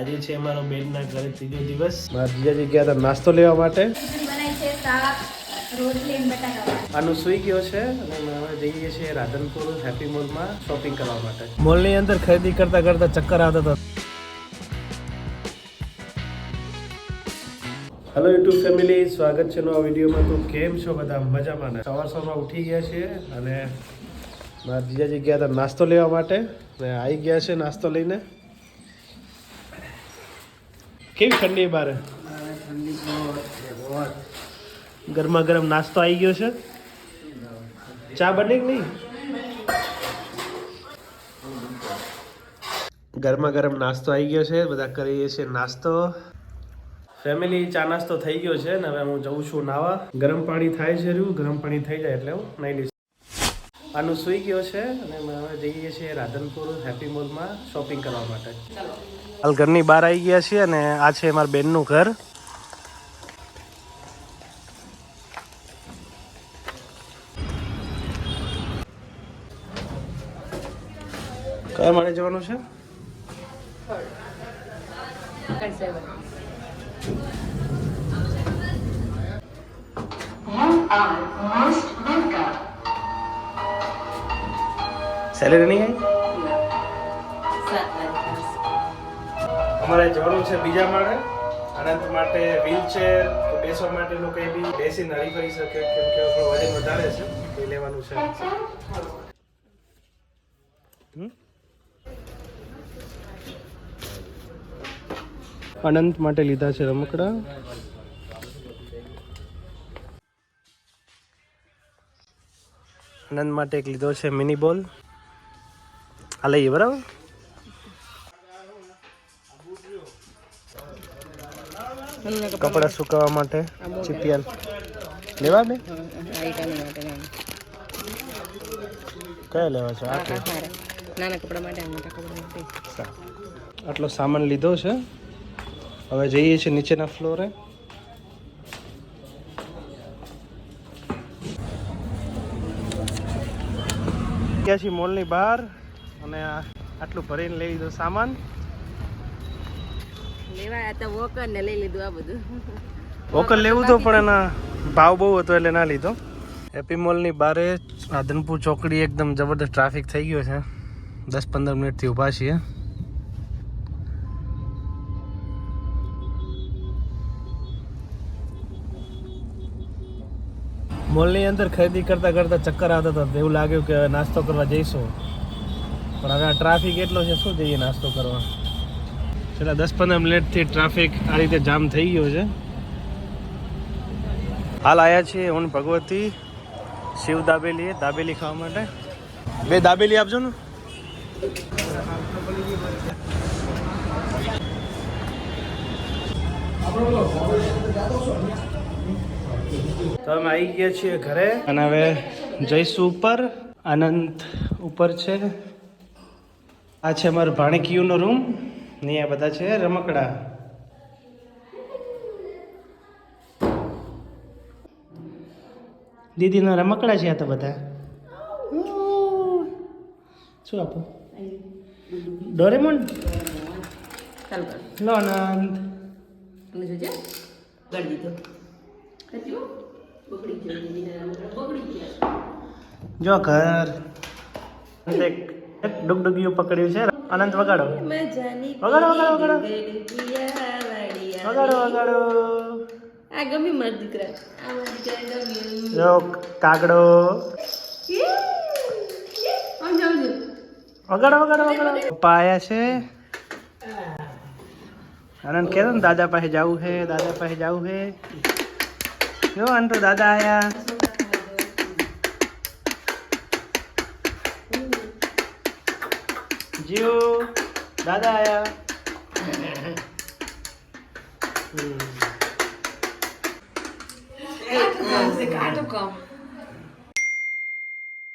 આજે છે અમારો બેનના ઘરે ત્રીજો દિવસ. મારા જીજાજી ગયા હતા નાસ્તો લેવા માટે. આનું સુઈ ગયો છે અને હવે જઈએ છીએ રાધનપુર હેપી મોલમાં શોપિંગ કરવા માટે. મોલની અંદર ખરીદી કરતા કરતા ચક્કર આવતા હતા. હેલો યુટ્યુબ ફેમિલી સ્વાગત છે નવા વિડીયોમાં. તો કેમ છો બધા? મજામાં ને? સવાર સવારમાં ઉઠી ગયા છે અને મારા જીજાજી ગયા હતા નાસ્તો લેવા માટે. ને આવી ગયા છે નાસ્તો લઈને. કેવી ઠંડી બારે? ગરમા ગરમ નાસ્તો આવી ગયો છે? ચા બને કે નહીં? ગરમા ગરમ નાસ્તો આવી ગયો છે, બધા કરીએ છીએ નાસ્તો. ફેમિલી ચા નાસ્તો થઈ ગયો છે ને હવે હું જઉં છું નાવા. ગરમ પાણી થાય છે રહ્યું, ગરમ પાણી થઈ જાય એટલે હું નહીં આનું સુઈ ગયો છે અને અમે જઈએ છીએ રાધનપુર હેપી મોલમાં શોપિંગ કરવા માટે. હાલ ઘરની બહાર આવી ગયા છીએ અને આ છે મારા બેનનું ઘર. કયા માળે જવાનું છે? સેલેરી નહીં આવી? અમારે જવાનું છે બીજા માળે. અનંત માટે વ્હીલચેર કે બેસવા માટેનું કંઈ બી બેસીને હરી કરી શકે કેમ કે આપણું વજન વધારે છે એ લેવાનું છે? અનંત માટે લીધા છે રમકડા. અનંત માટે એક લીધો છે મિની બોલ. આ લઈએ બરાબર કપડા સુકાવા માટે ચીપિયાલ લેવા બે કયા લેવા છે નાના કપડા માટે મોટા કપડા માટે આટલો સામાન લીધો છે હવે જઈએ છીએ નીચેના ફ્લોરે છીએ મોલની બહાર અને આટલું ભરીને લઈ લીધો સામાન. લેવા તો વોકર ને લઈ લીધું આ બધું. વોકર લેવું તો પણ એના ભાવ બહુ હતો એટલે ના લીધો. હેપી મોલની બારે રાધનપુર ચોકડી એકદમ જબરદસ્ત ટ્રાફિક થઈ ગયો છે. દસ પંદર મિનિટથી ઊભા છીએ. મોલની અંદર ખરીદી કરતા કરતા ચક્કર આવતા હતા. એવું લાગ્યું કે નાસ્તો કરવા જઈશું. પણ હવે આ ટ્રાફિક એટલો છે, શું જઈએ નાસ્તો કરવા? છેલ્લા દસ પંદર મિનિટથી ટ્રાફિક આ રીતે જામ થઈ ગયો છે. હાલ આવ્યા છીએ હું ભગવતી શિવ દાબેલી દાબેલી ખાવા માટે. બે દાબેલી આપજો ને. તો અમે આવી ગયા છીએ ઘરે. અને હવે જઈશું ઉપર. આનંદ ઉપર છે. આ છે અમારું ભાણકીયુનો રૂમ ને આ બધા છે રમકડા. દીદીના રમકડા છે આ તો બધા. શું આપો? ડોરેમોન? લો આનંદ જો ઘર. એક પકડ્યું છે. અનંત વગાડો. વગાડો, વગાડો, વગાડો. વગાડો વગાડો. આ ગમી માર દીકરા. આ માર દીકરા ગમ્યું જો કાગડો. આમ વગાડો વગાડો વગાડો. પપ્પા આયા છે. આનંદ કહેતો ને દાદા પાસે જવું છે દાદા પાસે જવું છે જો આને દાદા આયા. જીઓ દાદા આયા.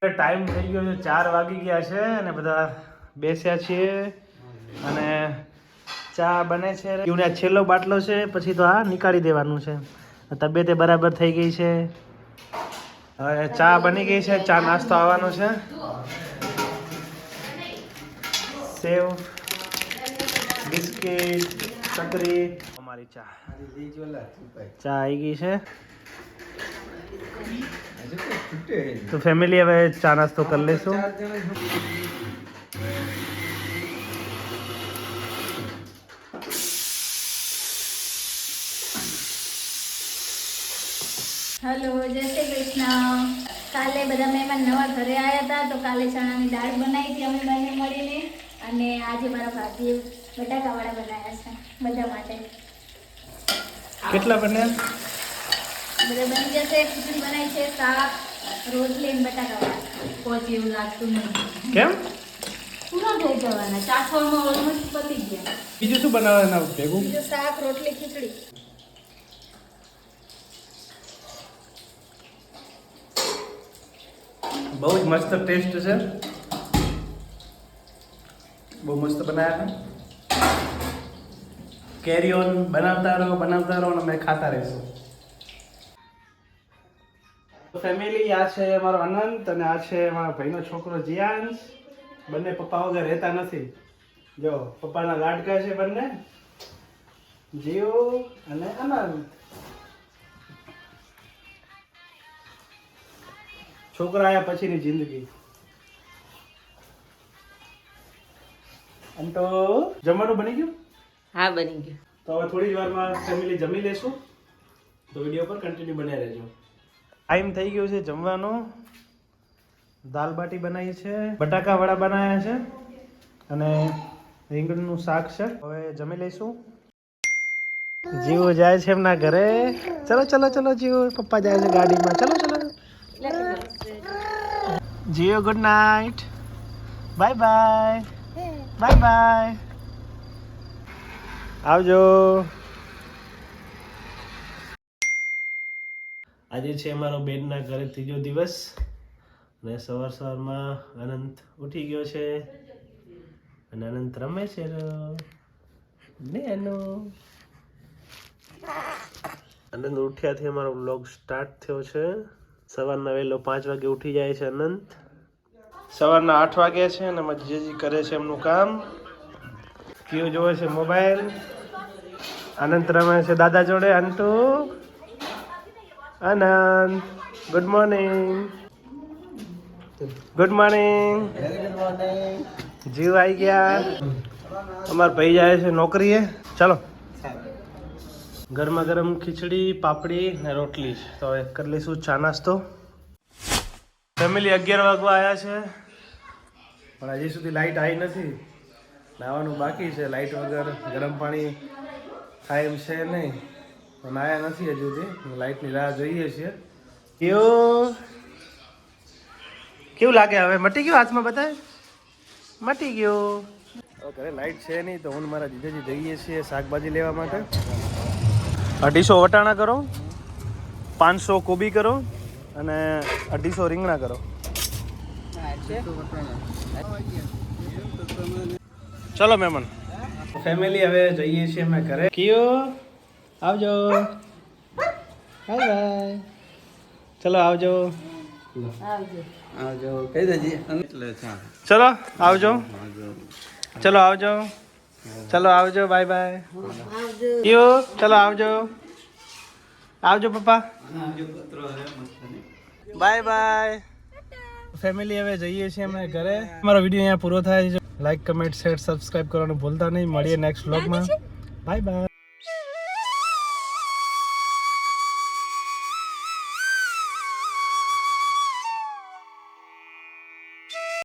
ટાઈમ થઈ ગયો છે, ચાર વાગી ગયા છે અને બધા બેસ્યા છીએ. અને ચા બને છે. પીવને છેલ્લો બાટલો છે, પછી તો આ નીકાળી દેવાનું છે. તબિયતે બરાબર થઈ ગઈ છે. હવે ચા બની ગઈ છે, ચા નાસ્તો આવવાનો છે. સેવ બિસ્કિટ ચકરી. અમારી ચા. ચા આવી ગઈ છે. તો ફેમિલી હવે ચા નાસ્તો કરી લેશું. હેલો જય શ્રી કૃષ્ણ. કાલે બધા મહેમાન નવા ઘરે આવ્યા હતા તો કાલે ચણાની દાળ બનાવી હતી. અમે બંને અને આજે મારા ભાભીએ બટાકાવાળા બનાવ્યા છે બધા માટે. કેટલા બન્યા? બધા બની જશે ખીચડી બનાવી છે શાક રોટલી અને બટાકાવાળા. કોઈ એવું લાગતું નહીં. કેમ? પૂરા થઈ જવાના. ચાખવામાં ઓલમોસ્ટ પતી ગયા. બીજું શું બનાવવાના ભેગું? બીજું શાક રોટલી ખીચડી. બહુ જ મસ્ત ટેસ્ટ છે. બહુ મસ્ત બનાવ્યા હતા. કેરી ઓન બનાવતા રહો બનાવતા રહો અને અમે ખાતા રહીશું. ફેમિલી આ છે મારો અનંત અને આ છે મારા ભાઈનો છોકરો જીયાંશ. બંને પપ્પા વગર રહેતા નથી. જો, પપ્પાના લાડકા છે બંને. જીવ અને અનંત. છોકરા આયા પછીની જિંદગી. આમ તો જમવાનું બની ગયું? હા બની ગયું. તો હવે થોડી જ વારમાં ફેમિલી જમી લેશું. તો વીડિયો પર કન્ટિન્યુ બન્યા રહેજો. ટાઈમ થઈ ગયો છે જમવાનો. દાલ બાટી બનાવી છે બટાકા વડા બનાવ્યા છે અને રીંગણનું શાક છે. હવે જમી લઈશું. જીવો જાય છે એમના ઘરે. ચલો ચલો ચલો જીવો. પપ્પા જાય છે ગાડીમાં. ચલો ચલો. Jio good night bye bye bye bye આવજો. આજે છે અમારો બેનના ઘરે ત્રીજો દિવસ અને સવાર સવારમાં અનંત ઉઠી ગયો છે અને અનંત રમે છે ને એનો અનંત ઉઠ્યાથી અમારો વ્લોગ સ્ટાર્ટ થયો છે. સવારના વહેલો પાંચ વાગે ઉઠી જાય છે અનંત. સવારના આઠ વાગે છે અને મજેજી કરે છે એમનું કામ. કયું જોવે છે મોબાઈલ? અનંત રમે છે દાદા જોડે unto Anant good morning. Good morning. જીવ આવી ગયા. અમાર ભાઈ જાય છે નોકરીએ. ચાલો. ગરમા ગરમ ખીચડી, પાપડી ને રોટલી. તો હવે કરી લઈશું ચા નાસ્તો. ફેમિલી અગિયાર વાગવા આવ્યા છે. પણ હજી સુધી લાઈટ આવી નથી. નાવાનું બાકી છે. લાઈટ વગર ગરમ પાણી થાય એમ છે નહીં. પણ આવ્યા નથી હજુ સુધી. લાઈટની રાહ જોઈએ છીએ. કેવું? કેવું લાગે હવે? મટી ગયું હાથમાં બતાવે મટી ગયો. ઘરે લાઈટ છે નહીં તો હું મારા જીજાજી જઈએ છીએ શાકભાજી લેવા માટે. અઢીસો વટાણા કરો. પાંચસો કોબી કરો. અને અઢીસો રીંગણા કરો. ચલો મહેમાન. ફેમિલી હવે જઈએ છીએ અમે ઘરે. કયો આવજો. બાય બાય ચલો આવજો. આવજો. ચલો આવજો. ચલો આવજો. ચલો આવજો. બાય બાય કયો ચલો આવજો. આવજો પપ્પા. Bye bye. ફેમિલી હવે જઈએ છીએ અમે ઘરે. અમારો વીડિયો અહીંયા પૂરો થાય છે. લાઈક કમેન્ટ શેર સબસ્ક્રાઈબ કરવાનું ભૂલતા નહીં. મળીએ નેક્સ્ટ વ્લોગમાં બાય બાય